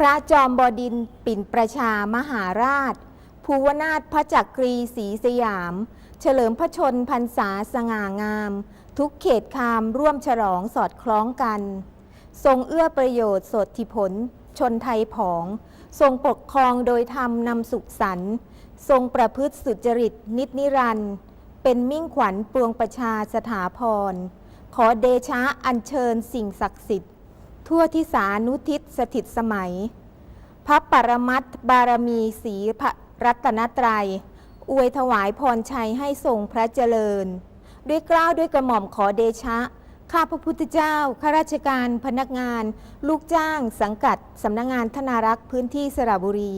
พระจอมบดินปิ่นประชามหาราช ภูวนาถพระจักรีศรีสยาม เฉลิมพระชนพรรษาสง่างาม ทุกเขตคามร่วมฉลองสอดคล้องกัน ทรงเอื้อประโยชน์สดทิผล ชนไทยผอง ทรงปกครองโดยธรรมนำสุขสันทรงประพฤติสุจริตนิจนิรันด์เป็นมิ่งขวัญปวงประชาสถาพร ขอเดชะอัญเชิญสิ่งศักดิ์สิทธิ์ ทั่วที่สานุทิศสถิตสมัย พระปรมัตบารมีสีพระรัตนตรัย อวยถวายพรชัยให้ทรงพระเจริญ ด้วยเกล้าวด้วยกระหม่อมขอเดชะ ข้าพระพุทธเจ้า ข้าราชการพนักงาน ลูกจ้าง สังกัด สำนักงงานธนารักษ์พื้นที่สระบุรี